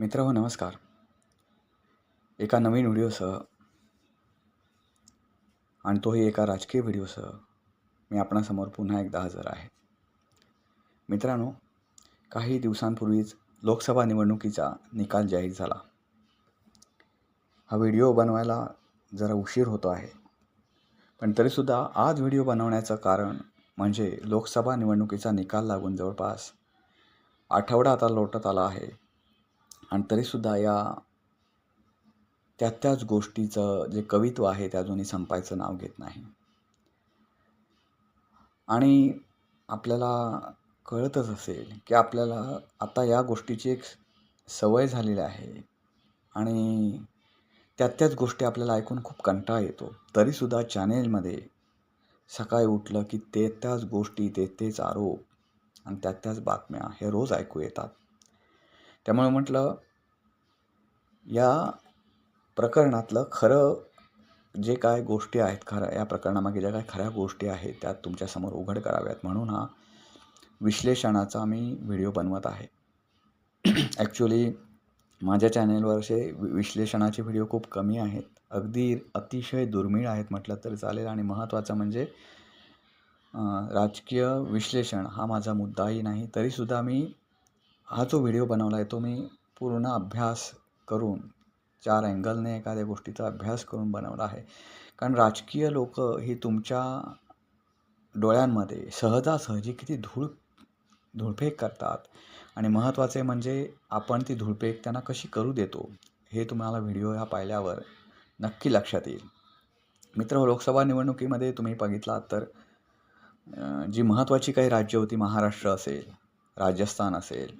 मित्र हो नमस्कार. एका नवीन व्हिडिओसह आणि तोही एका राजकीय व्हिडिओसह मी आपणासमोर पुन्हा एकदा हजर आहे. मित्रांनो काही दिवसांपूर्वीच लोकसभा निवडणुकीचा निकाल जाहीर झाला. हा व्हिडिओ बनवायला जरा उशीर होतो आहे. पण तरीसुद्धा आज व्हिडिओ बनवण्याचं कारण म्हणजे लोकसभा निवडणुकीचा निकाल लागून जवळपास आठवडा आता लोटत आला आहे. आणि तरीसुद्धा या त्या त्याच गोष्टीचं जे कवित्व आहे ते अजूनही संपायचं नाव घेत नाही. आणि आपल्याला कळतच असेल की आपल्याला आता या गोष्टीची एक सवय झालेली आहे आणि त्या त्याच गोष्टी आपल्याला ऐकून खूप कंटाळा येतो. तरीसुद्धा चॅनेलमध्ये सकाळी उठलं की ते त्याच गोष्टी ते तेच आरोप आणि त्या त्याच बातम्या हे रोज ऐकू येतात. त्यामुळे म्हटलं या प्रकरणातलं खरं जे काय गोष्टी आहेत खरं या प्रकरणामागे ज्या काय खऱ्या गोष्टी आहेत त्या तुमच्यासमोर उघड कराव्यात म्हणून हा विश्लेषणाचा मी व्हिडिओ बनवत आहे. ॲक्च्युली माझ्या चॅनेलवर असे वि- विश्लेषणाचे व्हिडिओ खूप कमी आहेत. अगदी अतिशय दुर्मिळ आहेत म्हटलं तरी चालेल आणि महत्त्वाचं म्हणजे राजकीय विश्लेषण हा माझा मुद्दाही नाही तरीसुद्धा मी हा जो व्हिडिओ बनवला आहे तो मी पूर्ण अभ्यास करून चार अँगलने एखाद्या गोष्टीचा अभ्यास करून बनवला आहे. कारण राजकीय लोक ही तुमच्या डोळ्यांमध्ये सहजासहजी किती धूळ धुळफेक करतात. आणि महत्त्वाचे म्हणजे आपण ती धुळफेक त्यांना कशी करू देतो हे तुम्हाला व्हिडिओ ह्या पाहिल्यावर नक्की लक्षात येईल. मित्र लोकसभा निवडणुकीमध्ये तुम्ही बघितलात तर जी महत्त्वाची काही राज्य होती महाराष्ट्र असेल राजस्थान असेल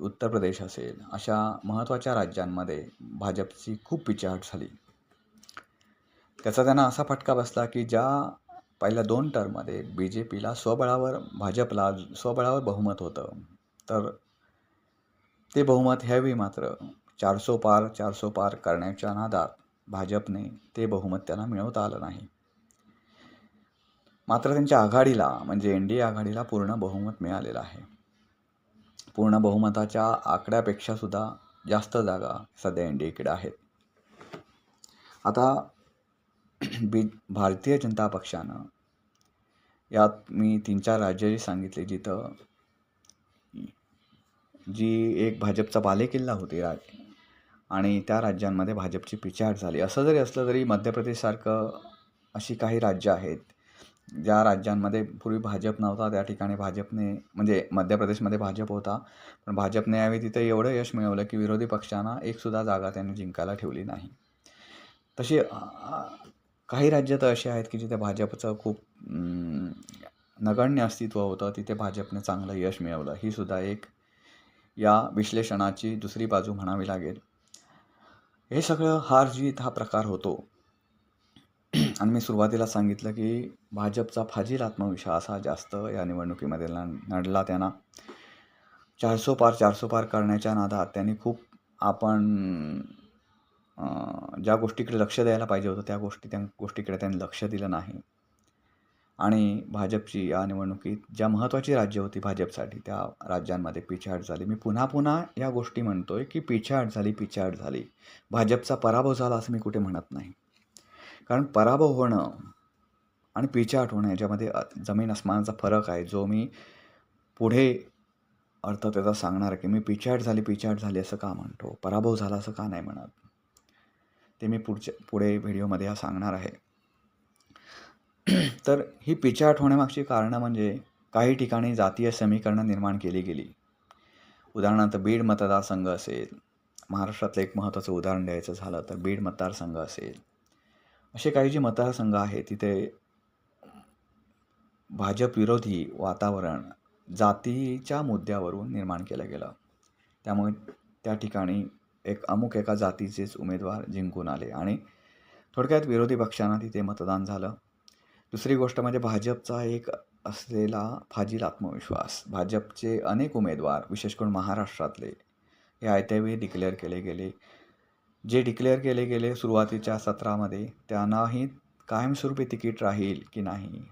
उत्तर प्रदेश असेल अशा महत्त्वाच्या राज्यांमध्ये भाजपची खूप पिछाहट झाली. त्याचा त्यांना असा फटका बसला की ज्या पहिल्या दोन टर्ममध्ये बी जे पीला स्वबळावर भाजपला स्वबळावर बहुमत होतं तर ते बहुमत ह्यावेळी मात्र चारसो पार चारसो पार करण्याच्या नादात भाजपने ते बहुमत त्यांना मिळवता आलं नाही. मात्र त्यांच्या आघाडीला म्हणजे एन डी ए आघाडीला पूर्ण बहुमत मिळालेलं आहे. पूर्ण बहुमताच्या आकड्यापेक्षा सुद्धा जास्त जागा सध्या एन डी एकडे आहेत. आता बी भारतीय जनता पक्षानं यात मी तीन चार राज्य जी सांगितली जिथं जी एक भाजपचा बालेकिल्ला होती राज आणि त्या राज्यांमध्ये भाजपची पिछाड झाली. असं जरी असलं तरी मध्य प्रदेशसारखं अशी काही राज्य आहेत ज्या राज्यांमध्ये पूर्वी भाजप नव्हता त्या ठिकाणी भाजपने म्हणजे मध्य प्रदेशमध्ये भाजप होता. पण भाजपने यावेळी तिथे एवढं यश मिळवलं की विरोधी पक्षांना एकसुद्धा जागा त्यांनी जिंकायला ठेवली नाही. तशी काही राज्य तर अशी आहेत की जिथे भाजपचं खूप नगण्य अस्तित्व होतं तिथे भाजपने चांगलं यश मिळवलं. ही सुद्धा एक या विश्लेषणाची दुसरी बाजू म्हणावी लागेल. हे सगळं हार जीत हा प्रकार होतो. आणि मी सुरुवातीला सांगितलं की भाजपचा फाजील आत्मविश्वास हा जास्त या निवडणुकीमध्ये न- नडला त्यांना. चारसो पार चारसो पार करण्याच्या नादात त्यांनी खूप आपण ज्या गोष्टीकडे लक्ष द्यायला पाहिजे होतं त्या गोष्टी त्या गोष्टीकडे त्यांनी लक्ष दिलं नाही. आणि भाजपची या निवडणुकीत ज्या महत्त्वाची राज्य होती भाजपसाठी त्या राज्यांमध्ये पिछाट झाली. मी पुन्हा पुन्हा या गोष्टी म्हणतो आहे की पिछाट झाली पिछाट झाली. भाजपचा पराभव झाला असं मी कुठे म्हणत नाही. कारण पराभव होणं आणि पिछाट होणं याच्यामध्ये जमीन अस्मानाचा फरक आहे. जो मी पुढे अर्थ त्याचा सांगणार की मी पिछाट झाली पिछाट झाली असं का म्हणतो? पराभव झाला असं का नाही म्हणत? ते मी पुढच्या पुढे व्हिडिओमध्ये हा सांगणार आहे. तर ही पिछाट होण्यामागची कारणं म्हणजे काही ठिकाणी जातीय समीकरणं निर्माण केली गेली. उदाहरणार्थ बीड मतदारसंघ असेल महाराष्ट्रातलं एक महत्त्वाचं उदाहरण द्यायचं झालं तर बीड मतदारसंघ असेल. असे काही जे मतदारसंघ आहे तिथे भाजप विरोधी वातावरण जातीच्या मुद्द्यावरून निर्माण केलं गेलं. त्यामुळे त्या ठिकाणी एक अमुक एका जातीचेच उमेदवार जिंकून आले आणि थोडक्यात विरोधी पक्षांना तिथे मतदान झालं. दुसरी गोष्ट म्हणजे भाजपचा एक असलेला फाजील आत्मविश्वास. भाजपचे अनेक उमेदवार विशेष करून महाराष्ट्रातले हे आयत्यावेळी डिक्लेअर केले गेले. जे डिक्लेअर केले गेले सुरुवातीच्या सत्रामध्ये त्यांनाही कायमस्वरूपी तिकीट राहील की नाही?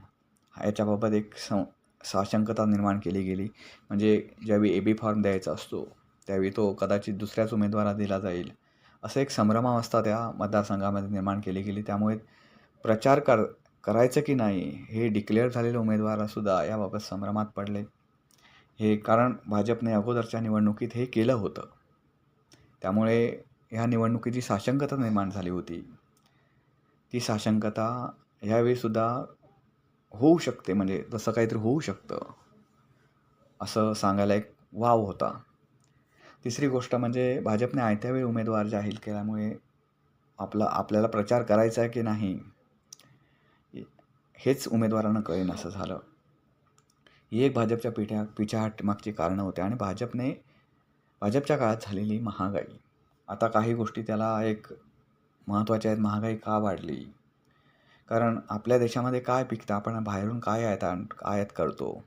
याच्याबाबत एक सं साशंकता निर्माण केली गेली. म्हणजे ज्यावेळी ए बी फॉर्म द्यायचा असतो त्यावेळी तो कदाचित दुसऱ्याच उमेदवाराला दिला जाईल. असं एक संभ्रमावस्था त्या मतदारसंघामध्ये निर्माण केली गेली. त्यामुळे प्रचार कर करायचं की नाही हे डिक्लेअर झालेले उमेदवारसुद्धा याबाबत संभ्रमात पडले. हे कारण भाजपने अगोदरच्या निवडणुकीत हे केलं होतं. त्यामुळे ह्या निवडणुकीची साशंकता निर्माण झाली होती. ती साशंकता ह्यावेळीसुद्धा होऊ शकते म्हणजे तसं काहीतरी होऊ शकतं असं सांगायला एक वाव होता. तिसरी गोष्ट म्हणजे भाजपने आयत्या वेळी उमेदवार जाहीर केल्यामुळे आपला आपल्याला प्रचार करायचा आहे की नाही हेच उमेदवारांना कळेन असं झालं. ही एक भाजपच्या पिठ्या पिछाहाट मागची कारणं होते आणि भाजपने भाजपच्या काळात झालेली महागाई. आता काही गोष्टी त्याला एक महत्त्वाच्या आहेत महागाई का वाढली? कारण आपल्या देशामध्ये काय पिकतं? आपण बाहेरून काय आयात आण आयात करतो?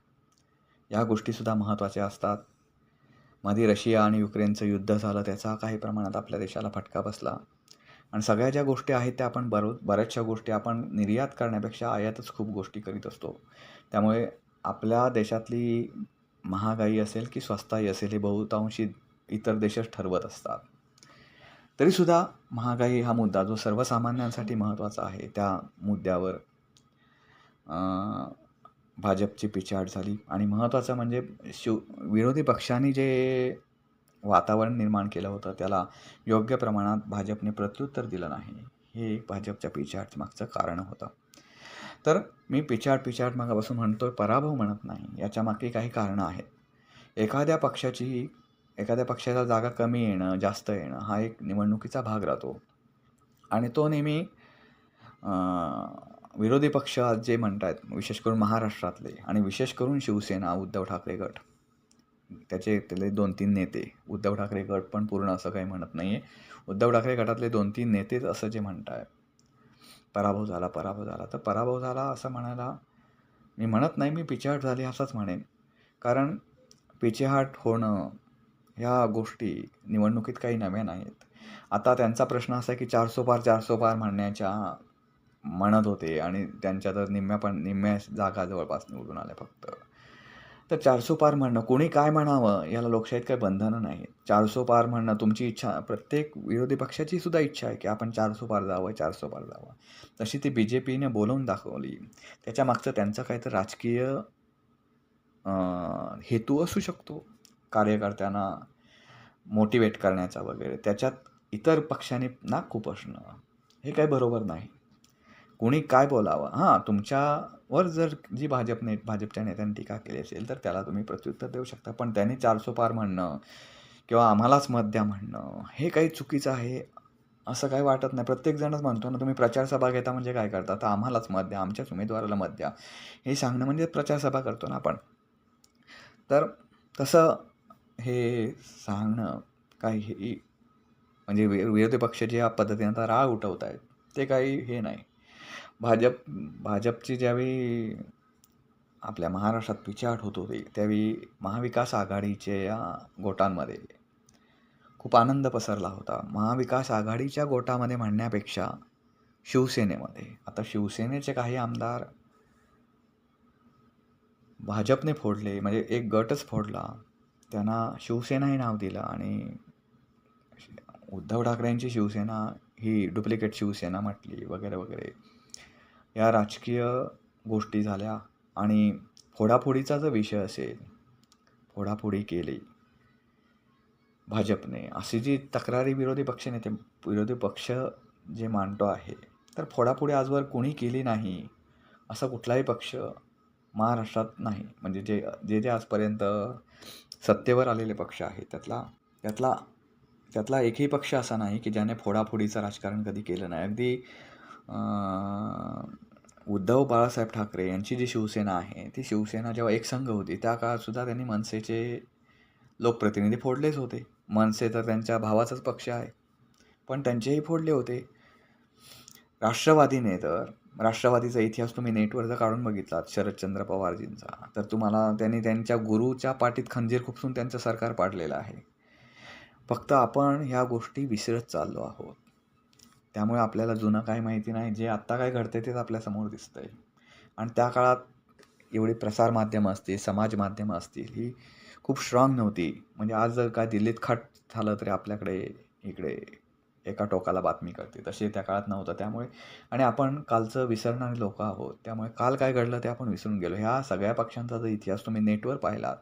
या गोष्टीसुद्धा महत्त्वाच्या असतात. मध्ये रशिया आणि युक्रेनचं युद्ध झालं त्याचा काही प्रमाणात आपल्या देशाला फटका बसला. आणि सगळ्या ज्या गोष्टी आहेत त्या आपण बरो बऱ्याचशा गोष्टी आपण निर्यात करण्यापेक्षा आयातच खूप गोष्टी करीत असतो. त्यामुळे आपल्या देशातली महागाई असेल की स्वस्ताई असेल हे बहुतांशी इतर देशच ठरवत असतात. तरीसुद्धा महागाई हा मुद्दा जो सर्वसामान्यांसाठी महत्त्वाचा आहे त्या मुद्द्यावर भाजपची पिछाड झाली. आणि महत्त्वाचं म्हणजे शिव विरोधी पक्षांनी जे वातावरण निर्माण केलं होतं त्याला योग्य प्रमाणात भाजपने प्रत्युत्तर दिलं नाही हे एक भाजपच्या पिछाड मागचं कारण होतं. तर मी पिछाड पिछाड मागापासून म्हणतो पराभव म्हणत नाही याच्यामागे काही कारणं आहेत. एखाद्या पक्षाची एखाद्या पक्षाला जागा कमी येणं जास्त येणं हा एक निवडणुकीचा भाग राहतो. आणि तो नेहमी विरोधी पक्ष आज जे म्हणत आहेत विशेष करून महाराष्ट्रातले आणि विशेष करून शिवसेना उद्धव ठाकरे गट त्याचे त्याले दोन तीन नेते. उद्धव ठाकरे गट पण पूर्ण असं काही म्हणत नाही आहे उद्धव ठाकरे गटातले दोन तीन नेतेच असं जे म्हणत आहेत पराभव झाला पराभव झाला. तर पराभव झाला असं म्हणायला मी म्हणत नाही मी पिछेहाट झाली असंच म्हणेन. कारण पिछेहाट होणं ह्या गोष्टी निवडणुकीत काही नव्या नाहीत. आता त्यांचा प्रश्न असा आहे की चारसो पार चारसो पार म्हणण्याच्या म्हणत होते आणि त्यांच्या तर निम्म्या पण निम्म्या जागा जवळपास निवडून आल्या फक्त. तर चारसो पार म्हणणं कोणी काय म्हणावं याला लोकशाहीत काही बंधनं नाही चारसो पार म्हणणं तुमची इच्छा प्रत्येक विरोधी पक्षाची सुद्धा इच्छा आहे की आपण चारसो पार जावं चारसो पार जावं. तशी ती बी जे पीने बोलवून दाखवली. त्याच्या मागचं त्यांचं काहीतरी राजकीय हेतू असू शकतो. कार्यकर्त्यांना मोटिवेट करण्याचा वगैरे. त्याच्यात इतर पक्षांनी ना खूप असणं हे काही बरोबर नाही. कोणी काय बोलावं? हां तुमच्यावर जर जी भाजपने भाजपच्या नेत्याने टीका केली असेल तर त्याला तुम्ही प्रत्युत्तर देऊ शकता. पण त्यांनी चारसो पार म्हणणं किंवा आम्हालाच मत द्या म्हणणं हे काही चुकीचं आहे असं काही वाटत नाही. प्रत्येकजणच म्हणतो ना तुम्ही प्रचारसभा घेता म्हणजे काय करता? तर आम्हालाच मत द्या आमच्याच उमेदवाराला मत द्या. हे सांगणं म्हणजे प्रचारसभा करतो ना आपण. तर तसं हे सांगणं काही म्हणजे विरोधी पक्ष जे या आता राळ उठवत आहेत. ते काही हे नाही. भाजप भाजपची ज्यावेळी आपल्या महाराष्ट्रात पिछाट होत होती त्यावेळी महाविकास आघाडीच्या या गोटांमध्ये खूप आनंद पसरला होता. महाविकास आघाडीच्या गोटामध्ये म्हणण्यापेक्षा शिवसेनेमध्ये. आता शिवसेनेचे काही आमदार भाजपने फोडले म्हणजे एक गटच फोडला. त्यांना शिवसेना हे नाव दिलं आणि उद्धव ठाकरेंची शिवसेना ही डुप्लिकेट शिवसेना म्हटली वगैरे वगैरे. या राजकीय गोष्टी झाल्या आणि फोडाफोडीचा जर विषय असेल फोडाफोडी केली भाजपने. अशी जी तक्रारी विरोधी पक्ष नेते विरोधी पक्ष जे मांडतो आहे तर फोडाफोडी आजवर कोणी केली नाही असा कुठलाही पक्ष महाराष्ट्रात नाही. म्हणजे जे जे जे आजपर्यंत सत्तेवर आलेले पक्ष आहेत. त्यातला त्यातला त्यातला एकही पक्ष असा नाही की ज्याने फोडाफोडीचं राजकारण कधी केलं नाही. अगदी उद्धव बाळासाहेब ठाकरे यांची जी शिवसेना आहे ती शिवसेना जेव्हा एक संघ होती त्या काळातसुद्धा त्यांनी मनसेचे लोकप्रतिनिधी फोडलेच होते. मनसे तर त्यांच्या भावाचाच पक्ष आहे. पण त्यांचेही फोडले होते. राष्ट्रवादीने तर राष्ट्रवादीचा इतिहास तुम्ही नेटवर जर काढून बघितलात शरदचंद्र पवारजींचा. तर तुम्हाला त्यांनी त्यांच्या गुरुच्या पाठीत खंजीर खुपसून त्यांचं सरकार पाडलेलं आहे. फक्त आपण ह्या गोष्टी विसरत चाललो आहोत. त्यामुळे आपल्याला जुनं काय माहिती नाही जे आत्ता काय घडते तेच आपल्यासमोर दिसतं आहे आणि त्या काळात एवढी प्रसारमाध्यमं असतील समाज माध्यमं असतील ही खूप स्ट्राँग नव्हती. म्हणजे आज जर काय दिल्लीत खट झालं तरी आपल्याकडे इकडे एका टोकाला बातमी करते तसे त्या काळात नव्हतं त्यामुळे. आणि आपण कालचं विसरणारे लोक आहोत त्यामुळे काल काय घडलं ते आपण विसरून गेलो. ह्या सगळ्या पक्षांचा जर इतिहास तुम्ही नेटवर पाहिलात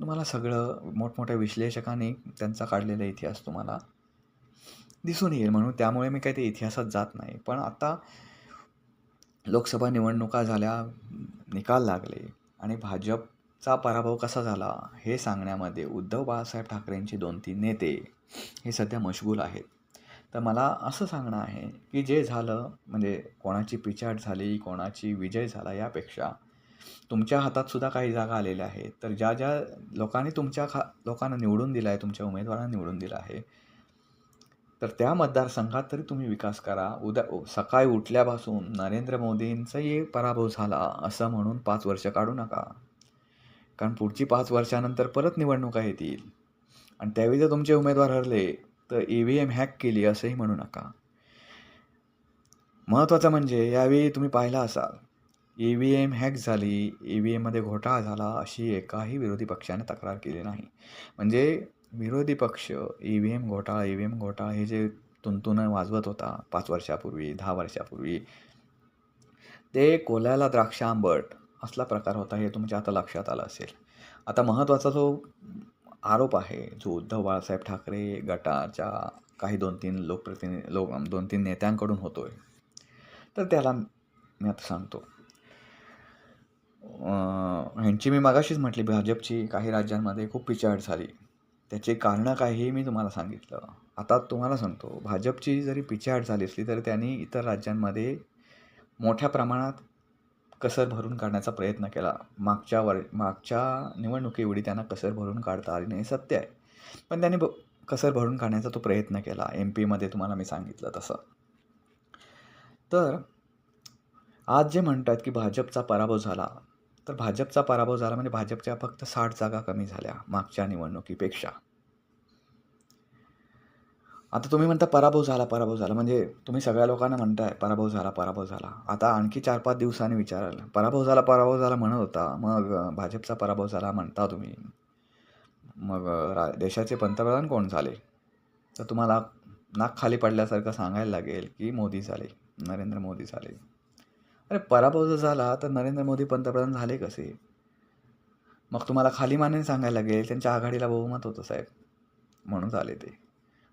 तुम्हाला सगळं मोठमोठ्या विश्लेषकांनी त्यांचा काढलेला इतिहास तुम्हाला दिसून येईल म्हणून. त्यामुळे मी काही ते इतिहासात जात नाही. पण आता लोकसभा निवडणुका झाल्या निकाल लागले आणि भाजपचा पराभव कसा झाला हे सांगण्यामध्ये उद्धव बाळासाहेब ठाकरेंचे दोन तीन नेते हे सध्या मशगूल आहेत. तर मला असं सांगणं आहे की जे झालं म्हणजे कोणाची पिछाट झाली कोणाची विजय झाला यापेक्षा तुमच्या हातात सुद्धा काही जागा आलेल्या आहेत. तर ज्या ज्या लोकांनी तुमच्या खा लोकांना निवडून दिला आहे तुमच्या उमेदवारांना निवडून दिला आहे तर त्या मतदारसंघात तरी तुम्ही विकास करा. उद्या सकाळी उठल्यापासून नरेंद्र मोदींचाही पराभव झाला असं म्हणून पाच वर्ष काढू नका. कारण पुढची पाच वर्षानंतर परत निवडणुका येतील. आणि त्यावेळी जर तुमचे उमेदवार हरले तर ई व्ही एम हॅक केली असंही म्हणू नका. महत्त्वाचं म्हणजे यावेळी तुम्ही पाहिला असाल. ई व्ही एम हॅक झाली ई व्ही एममध्ये घोटाळा झाला अशी एकाही विरोधी पक्षाने तक्रार केली नाही. म्हणजे विरोधी पक्ष ई व्ही एम घोटाळा ई व्ही एम घोटाळा हे जे तुंतुनं वाजवत होता पाच वर्षापूर्वी दहा वर्षापूर्वी ते कोल्याला द्राक्ष आंबट असला प्रकार होता हे तुमच्या आता लक्षात आलं असेल. आता महत्त्वाचा जो आरोप आहे जो उद्धव बाळासाहेब ठाकरे गटाच्या काही दोन तीन लोकप्रतिनिधी लोक दोन तीन नेत्यांकडून होतो आहे तर त्याला मी आता सांगतो. ह्यांची मी मागाशीच म्हटली भाजपची काही राज्यांमध्ये खूप पिछाड झाली. त्याचे कारणं काही मी तुम्हाला सांगितलं. आता तुम्हाला सांगतो भाजपची जरी पिछाड झाली असली तरी त्यांनी इतर राज्यांमध्ये मोठ्या प्रमाणात कसर भरून काढण्याचा प्रयत्न केला. मागच्या वर मागच्या निवडणुकीवेळी त्यांना कसर भरून काढता आली नाही सत्य आहे. पण त्यांनी ब कसर भरून काढण्याचा तो प्रयत्न केला. एम पीमध्ये तुम्हाला मी सांगितलं तसं. तर आज जे म्हणतात की भाजपचा पराभव झाला तर भाजपचा पराभव झाला म्हणजे भाजपच्या फक्त साठ जागा कमी झाल्या मागच्या निवडणुकीपेक्षा. आता तुम्ही म्हणता पराभव झाला पराभव झाला. म्हणजे तुम्ही सगळ्या लोकांना म्हणताय पराभव झाला पराभव झाला. आता आणखी चार पाच दिवसांनी विचारायला पराभव झाला पराभव झाला म्हणत होता. मग भाजपचा पराभव झाला म्हणता तुम्ही. मग रा देशाचे पंतप्रधान कोण झाले? तर तुम्हाला नाक खाली पडल्यासारखं सांगायला लागेल की मोदी झाले नरेंद्र मोदी झाले. अरे पराभव जर झाला तर नरेंद्र मोदी पंतप्रधान झाले कसे? मग तुम्हाला खाली माने सांगायला लागेल त्यांच्या आघाडीला बहुमत होतं साहेब. म्हणून झाले ते.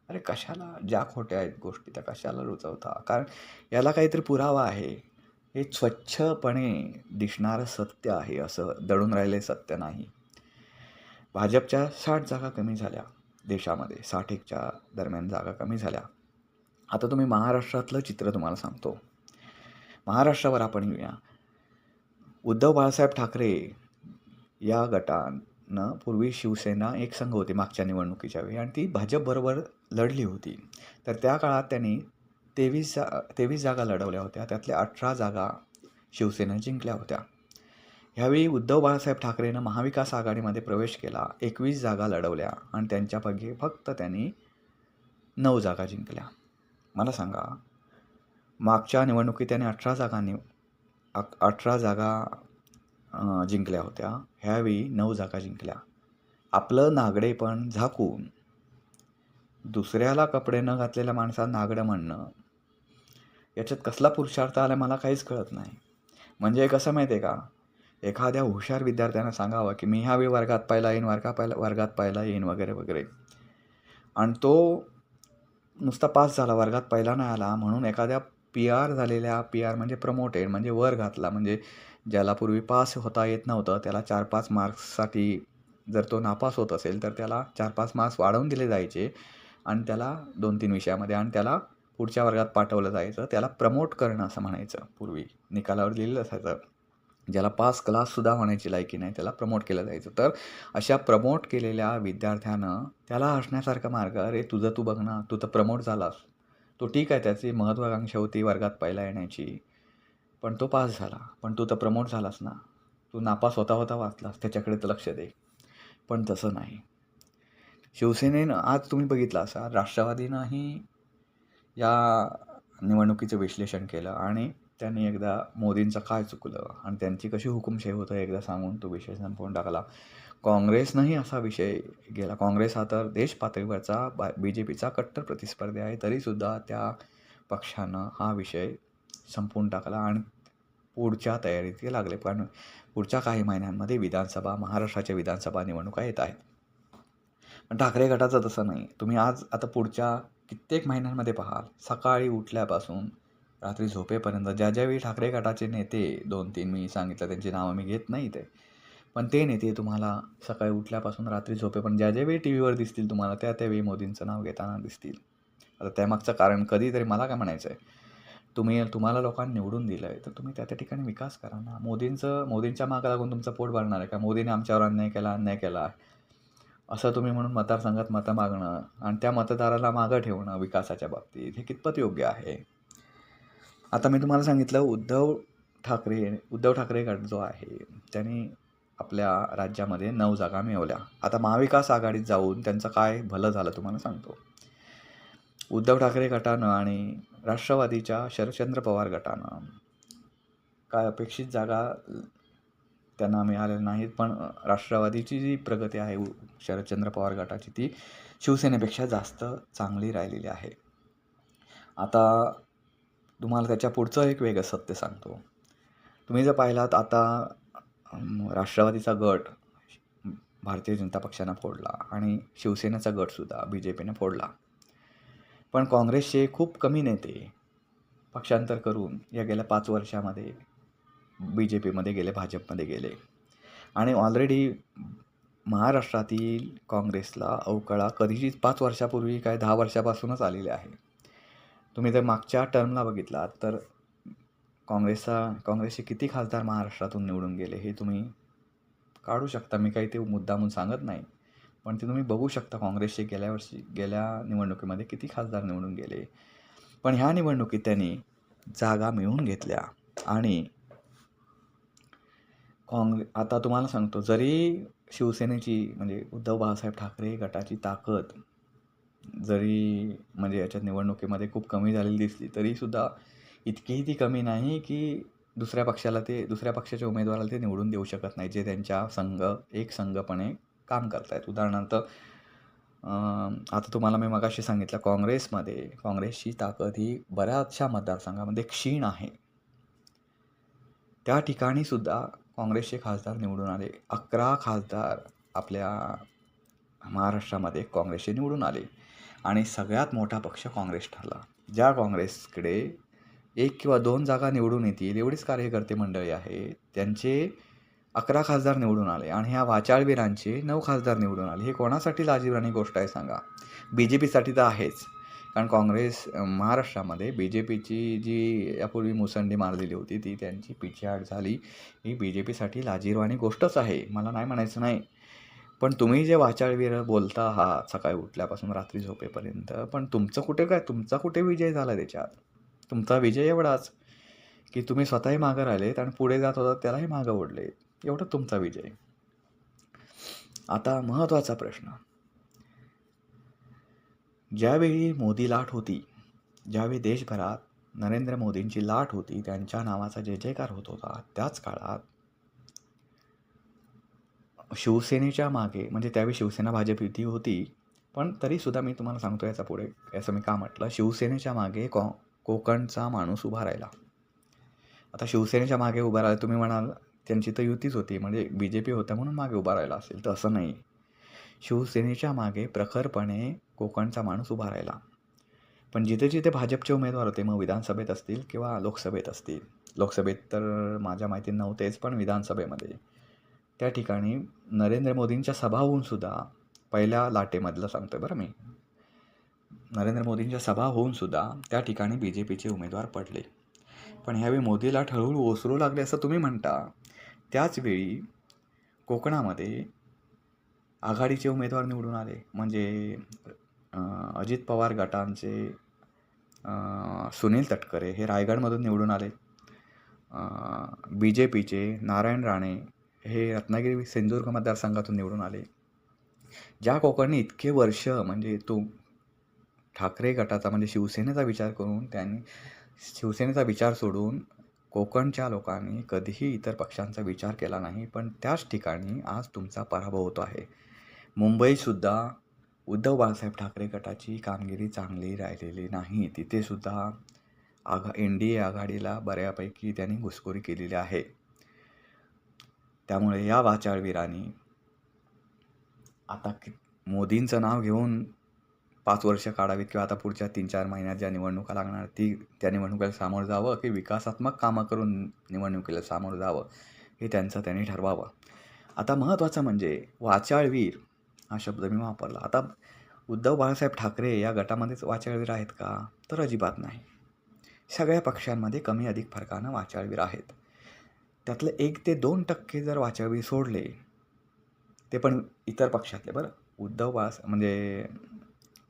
अरे कशाला? ज्या खोट्या आहेत गोष्टी त्या कशाला रुचवता कारण याला काहीतरी पुरावा आहे. हे स्वच्छपणे दिसणारं सत्य आहे असं दडून राहिले सत्य नाही. भाजपच्या साठ जागा कमी झाल्या. देशामध्ये साठ एकच्या दरम्यान जागा कमी झाल्या. आता तुम्ही महाराष्ट्रातलं चित्र तुम्हाला सांगतो. महाराष्ट्रावर आपण येऊया. उद्धव बाळासाहेब ठाकरे या गटानं पूर्वी शिवसेना एक संघ होती मागच्या निवडणुकीच्या वेळी. आणि ती भाजपबरोबर लढली होती. तर त्या काळात त्यांनी तेवीस जा तेवीस जागा लढवल्या होत्या. त्यातल्या अठरा जागा शिवसेना जिंकल्या होत्या. ह्यावेळी उद्धव बाळासाहेब ठाकरेनं महाविकास आघाडीमध्ये प्रवेश केला एकवीस जागा लढवल्या आणि त्यांच्यापैकी फक्त त्यांनी नऊ जागा जिंकल्या. मला सांगा मागच्या निवडणुकीत त्याने अठरा जागा निव अठरा जागा जिंकल्या होत्या. ह्यावेळी नऊ जागा जिंकल्या. आपलं नागडेपण झाकून दुसऱ्याला कपडे न घातलेल्या माणसाला नागडं म्हणणं याच्यात कसला पुरुषार्थ आला मला काहीच कळत नाही. म्हणजे कसं माहिती आहे का? एखाद्या हुशार विद्यार्थ्यांना सांगावं की मी ह्यावेळी वर्गात पाहिला येईन वर्गा पाहिला वर्गात पाहिला येईन वगैरे वगैरे. आणि तो नुसता पास झाला वर्गात पहिला नाही आला म्हणून एखाद्या पी आर झालेल्या पी आर म्हणजे प्रमोटेड म्हणजे वर घातला म्हणजे ज्याला पूर्वी पास होता येत नव्हतं त्याला चार पाच मार्क्ससाठी जर तो नापास होत असेल तर त्याला चार पाच मार्क्स वाढवून दिले जायचे. आणि त्याला दोन तीन विषयामध्ये आणि त्याला पुढच्या वर्गात पाठवलं जायचं. त्याला प्रमोट करणं असं म्हणायचं. पूर्वी निकालावर लिहिलेलं असायचं. ज्याला पास क्लाससुद्धा म्हणायची लायकी नाही त्याला प्रमोट केलं जायचं. तर अशा प्रमोट केलेल्या विद्यार्थ्यानं त्याला असण्यासारखा मार्ग अरे तुझं तू बघ ना तू तर प्रमोट झालास. तो ठीक आहे त्याची महत्त्वाकांक्षा होती वर्गात पहिला येण्याची. पण तो पास झाला. पण तू तर प्रमोट झालास ना. तू नापास होता होता वाचलास. त्याच्याकडे तर लक्ष दे. पण तसं नाही. शिवसेनेनं आज तुम्ही बघितलं असा राष्ट्रवादीनंही या निवडणुकीचं विश्लेषण केलं आणि त्यांनी एकदा मोदींचं काय चुकलं आणि त्यांची कशी हुकुमशाही होतं एकदा सांगून तो विषय संपवून टाकला. काँग्रेसनंही असा विषय गेला. काँग्रेस हा तर देश पातळीवरचा बा बी जे पीचा कट्टर प्रतिस्पर्धी आहे तरीसुद्धा त्या पक्षानं हा विषय संपवून टाकला आणि पुढच्या तयारीत लागले. पण पुढच्या काही महिन्यांमध्ये विधानसभा महाराष्ट्राच्या विधानसभा निवडणुका येत आहेत. पण ठाकरे गटाचं तसं नाही. तुम्ही आज आता पुढच्या कित्येक महिन्यांमध्ये पाहाल सकाळी उठल्यापासून रात्री झोपेपर्यंत ज्या ज्यावेळी ठाकरे गटाचे नेते दोन तीन मी सांगितलं त्यांची नावं मी घेत नाही ते पण ते नेते तुम्हाला सकाळी उठल्यापासून रात्री झोपेपर्यंत ज्या ज्यावेळी टी व्हीवर दिसतील तुम्हाला त्या त्यावेळी मोदींचं नाव घेताना दिसतील. आता त्यामागचं कारण कधीतरी मला काय म्हणायचं आहे तुम्ही तुम्हाला लोकांनी निवडून दिलं आहे तर तुम्ही त्या त्या ठिकाणी विकास करा ना. मोदींचं मोदींच्या मागं लागून तुमचं पोट भरणार आहे का? मोदीने आमच्यावर अन्याय केला अन्याय केला. असं तुम्ही म्हणून मतदारसंघात मतं मागणं आणि त्या मतदाराला मागं ठेवणं विकासाच्या बाबतीत हे कितपत योग्य आहे? आता मी तुम्हाला सांगितलं उद्धव ठाकरे उद्धव ठाकरे गट जो आहे त्यांनी आपल्या राज्यामध्ये नऊ जागा मिळवल्या. आता महाविकास आघाडीत जाऊन त्यांचं काय भलं झालं तुम्हाला सांगतो. उद्धव ठाकरे गटानं आणि राष्ट्रवादीच्या शरदचंद्र पवार गटानं काय अपेक्षित जागा त्यांना मिळालेल्या नाहीत. पण राष्ट्रवादीची जी प्रगती आहे उ- शरदचंद्र पवार गटाची ती शिवसेनेपेक्षा जास्त चांगली राहिलेली आहे. आता तुम्हाला त्याच्या पुढचं एक वेगळं सत्य सांगतो. तुम्ही जर पाहिलात आता राष्ट्रवादीचा गट भारतीय जनता पक्षानं फोडला आणि शिवसेनेचा गटसुद्धा बी जे पीने फोडला. पण काँग्रेसचे खूप कमी नेते पक्षांतर करून या गेल्या पाच वर्षामध्ये बी जे पीमध्ये गेले भाजपमध्ये गेले. आणि ऑलरेडी महाराष्ट्रातील काँग्रेसला अवकळा कधीची पाच वर्षापूर्वी काय दहा वर्षापासूनच आलेली आहे. तुम्ही जर मागच्या टर्मला बघितलात तर काँग्रेसचा काँग्रेसचे किती खासदार महाराष्ट्रातून निवडून गेले हे तुम्ही काढू शकता. मी काही ते मुद्दामून सांगत नाही. पण ते तुम्ही बघू शकता काँग्रेसचे गेल्या वर्षी गेल्या निवडणुकीमध्ये किती खासदार निवडून गेले. पण ह्या निवडणुकीत त्यांनी जागा मिळवून घेतल्या आणि काँग्रे आता तुम्हाला सांगतो जरी शिवसेनेची म्हणजे उद्धव बाळासाहेब ठाकरे गटाची ताकद जरी म्हणजे याच्यात निवडणुकीमध्ये खूप कमी झालेली दिसली तरीसुद्धा इतकीही ती कमी नाही की दुसऱ्या पक्षाला ते दुसऱ्या पक्षाच्या उमेदवाराला ते निवडून देऊ शकत नाही जे त्यांच्या संघ एक संघपणे काम करतायत. उदाहरणार्थ आता तुम्हाला मी मगाशी सांगितलं काँग्रेसमध्ये काँग्रेसची ताकद ही बऱ्याचशा मतदारसंघामध्ये क्षीण आहे. त्या ठिकाणी सुद्धा काँग्रेसचे खासदार निवडून आले. अकरा खासदार आपल्या महाराष्ट्रामध्ये काँग्रेसचे निवडून आले. आणि सगळ्यात मोठा पक्ष काँग्रेस ठरला. ज्या काँग्रेसकडे एक किंवा दोन जागा निवडून येतील एवढीच कार्यकर्ते मंडळी आहे त्यांचे अकरा खासदार निवडून आले आणि ह्या वाचाळवीरांचे नऊ खासदार निवडून आले. हे कोणासाठी लाजीवराणी गोष्ट आहे सांगा. बी जे पीसाठी तर आहेच. कारण काँग्रेस महाराष्ट्रामध्ये बी जे पीची जी यापूर्वी मुसंडी मारलेली होती ती त्यांची पिछेहाट झाली. ही बी जे पीसाठी लाजीरवाणी गोष्टच आहे मला नाही म्हणायचं नाही. पण तुम्ही जे वाचाळवीर बोलता आहात सकाळी उठल्यापासून रात्री झोपेपर्यंत पण तुमचं कुठे काय? तुमचा कुठे विजय झाला त्याच्यात? तुमचा विजय एवढाच की तुम्ही स्वतःही मागं राहिलेत आणि पुढे जात होता त्यालाही मागं ओढले एवढं तुमचा विजय. आता महत्त्वाचा प्रश्न. ज्यावेळी मोदी लाट होती ज्यावेळी देशभरात नरेंद्र मोदींची लाट होती त्यांच्या नावाचा जय जयकार होत होता त्याच काळात शिवसेनेच्या मागे म्हणजे त्यावेळी शिवसेना भाजप युती होती पण तरीसुद्धा मी तुम्हाला सांगतो याचा पुढे याचं मी का म्हटलं शिवसेनेच्या मागे कॉ कोकणचा माणूस उभा राहिला. आता शिवसेनेच्या मागे उभा राहिला तुम्ही म्हणाल त्यांची तर युतीच होती म्हणजे बी जे पी होत्या म्हणून मागे उभा राहिला असेल तर असं नाही. शिवसेनेच्या मागे प्रखरपणे कोकणचा माणूस उभा राहिला. पण जिथे जिथे भाजपचे उमेदवार होते मग विधानसभेत असतील किंवा लोकसभेत असतील. लोकसभेत तर माझ्या माहिती नव्हतेच पण विधानसभेमध्ये. त्या ठिकाणी नरेंद्र मोदींच्या सभा होऊन सुद्धा पहिल्या लाटेमधलं सांगतोय बरं मी. नरेंद्र मोदींच्या सभा होऊन सुद्धा त्या ठिकाणी बी जे पीचे उमेदवार पडले. पण ह्यावेळी मोदीला ठळवून ओसरू लागले असं तुम्ही म्हणता. त्याचवेळी कोकणामध्ये आघाडीचे उमेदवार निवडून आले. म्हणजे अजित पवार गटांचे सुनील तटकरे हे रायगडमधून निवडून आले. बी जे पीचे नारायण राणे हे रत्नागिरी सिंधुदुर्ग मतदारसंघातून निवडून आले. ज्या कोकणने इतके वर्ष म्हणजे तो ठाकरे गटाचा म्हणजे शिवसेनेचा विचार करून त्यांनी शिवसेनेचा विचार सोडून कोकणच्या लोकांनी कधीही इतर पक्षांचा विचार केला नाही. पण त्याच ठिकाणी आज तुमचा पराभव होतो आहे. मुंबईतसुद्धा उद्धव बाळासाहेब ठाकरे गटाची कामगिरी चांगली राहिलेली नाही. तिथेसुद्धा आघा एन डी ए आघाडीला बऱ्यापैकी त्यांनी घुसखोरी केलेली आहे. त्यामुळे या वाचाळवीरांनी आता कि मोदींचं नाव घेऊन पाच वर्ष काढावीत किंवा आता पुढच्या तीन चार महिन्यात ज्या निवडणुका लागणार ती त्या निवडणुकीला सामोरं जावं की विकासात्मक कामं करून निवडणुकीला सामोरं जावं हे त्यांचं त्यांनी ठरवावं. आता महत्त्वाचं म्हणजे वाचाळवीर हा शब्द मी वापरला. आता उद्धव बाळासाहेब ठाकरे या गटामध्येच वाचाळवीर आहेत का? तर अजिबात नाही. सगळ्या पक्षांमध्ये कमी अधिक फरकानं वाचाळवीर आहेत. त्यातलं एक ते दोन टक्के जर वाचाळवीर सोडले ते पण इतर पक्षातले बरं. उद्धव बाळास म्हणजे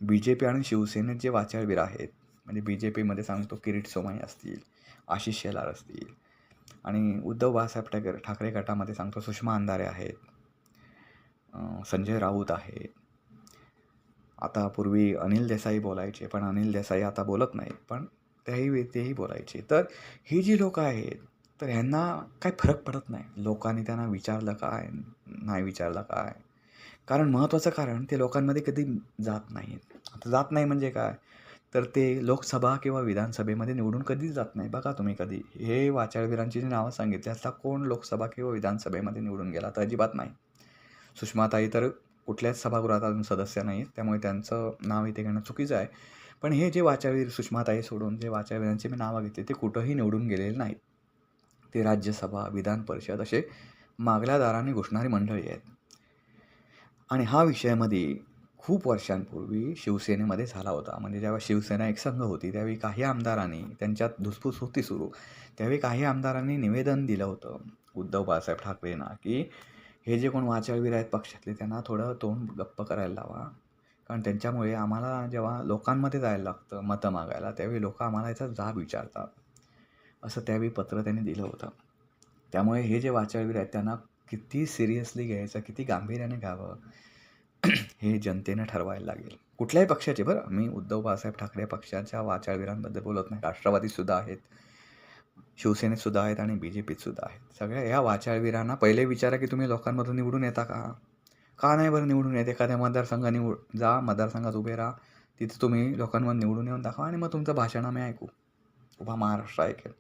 बी जे पी आणि शिवसेनेत जे वाचाळवीर आहेत म्हणजे बी जे पीमध्ये सांगतो किरीट सोमाई असतील आशिष शेलार असतील आणि उद्धव बाळासाहेब ठाकरे ठाकरे गटामध्ये सांगतो सुषमा अंधारे आहेत संजय राऊत आहे. आता पूर्वी अनिल देसाई बोलायचे पण अनिल देसाई आता बोलत नाहीत पण तेही तेही बोलायचे. तर ही जी लोकं आहेत तर ह्यांना काय फरक पडत नाही? लोकांनी त्यांना विचारलं काय? नाही विचारलं काय? कारण महत्त्वाचं कारण ते लोकांमध्ये कधी जात नाहीत. आता जात नाही म्हणजे काय? तर ते लोकसभा किंवा विधानसभेमध्ये निवडून कधीच जात नाही बघा तुम्ही कधी. हे वाचाळवीरांची जी नावं सांगितली असता कोण लोकसभा किंवा विधानसभेमध्ये निवडून गेला तर अजिबात नाही. सुषमाताई तर कुठल्याच सभागृहात अजून सदस्य नाहीत त्यामुळे त्यांचं नाव इथे घेणं चुकीचं आहे. पण हे जे वाचावीर सुषमाताई सोडून जे वाचावीरांची मी नावं घेतली ते कुठंही निवडून गेलेले नाहीत. ते राज्यसभा विधान परिषद असे मागल्या दाराने घुसणारी मंडळी आहेत. आणि हा विषयामध्ये खूप वर्षांपूर्वी शिवसेनेमध्ये झाला होता. म्हणजे जेव्हा शिवसेना एक संघ होती त्यावेळी काही आमदारांनी त्यांच्यात धुसफूस होती सुरू. त्यावेळी काही आमदारांनी निवेदन दिलं होतं उद्धव बाळासाहेब ठाकरेंना की हे जे कोण वाचळवीर आहेत पक्षातले त्यांना थोडं तोंड गप्प करायला लावा. कारण त्यांच्यामुळे आम्हाला जेव्हा लोकांमध्ये जायला लागतं मतं मागायला त्यावेळी लोक आम्हाला याचा जाब विचारतात. असं त्यावेळी पत्र त्यांनी दिलं होतं. त्यामुळे हे जे वाचळवीर आहेत त्यांना किती सिरियसली घ्यायचं किती गांभीर्याने घ्यावं हे जनतेनं ठरवायला लागेल. कुठल्याही पक्षाचे बरं. मी उद्धव बाळासाहेब ठाकरे पक्षाच्या वाचाळवीरांबद्दल बोलत नाही. राष्ट्रवादीसुद्धा आहेत. शिवसेनेतसुद्धा आहेत आणि बी जे पीतसुद्धा आहेत. सगळ्या या वाचाळवीरांना पहिले विचारा की तुम्ही लोकांमधून निवडून येता का? का नाही बरं निवडून येत? एखाद्या मतदारसंघ निवड जा मतदारसंघात उभे राहा. तिथे तुम्ही लोकांमध्ये निवडून येऊन दाखवा आणि मग तुमचं भाषण आम्ही ऐकू. उभा महाराष्ट्र ऐकेल.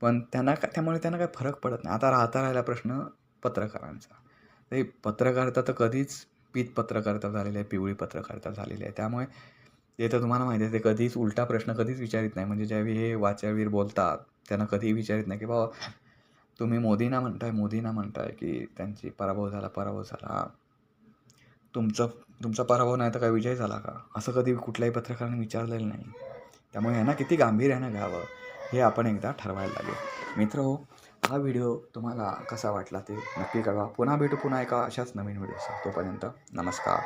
पण त्यांना का त्यामुळे त्यांना काही फरक पडत नाही. आता राहता राहिला प्रश्न पत्रकारांचा. ते पत्रकारिता तर कधीच पीत पत्रकारिता झालेली आहे पिवळी पत्रकारिता झालेली आहे. त्यामुळे ते तर तुम्हाला माहिती आहे ते कधीच उलटा प्रश्न कधीच विचारित नाही. म्हणजे ज्यावेळी हे वाचावीर बोलतात त्यांना कधीही विचारित नाही की बाबा तुम्ही मोदींना म्हणताय मोदींना म्हणताय की त्यांची पराभव झाला पराभव झाला. तुमचं तुमचा पराभव नाही तर काय विजय झाला का? असं कधी कुठल्याही पत्रकाराने विचारलेलं नाही. त्यामुळे ह्यांना किती गांभीर्यानं घ्यावं हे आपण एकदा ठरवायला लागेल. मित्र हो हा व्हिडिओ तुम्हाला कसा वाटला ते नक्की कळवा. पुन्हा भेटू पुन्हा एका अशाच नवीन व्हिडिओ तोपर्यंत नमस्कार.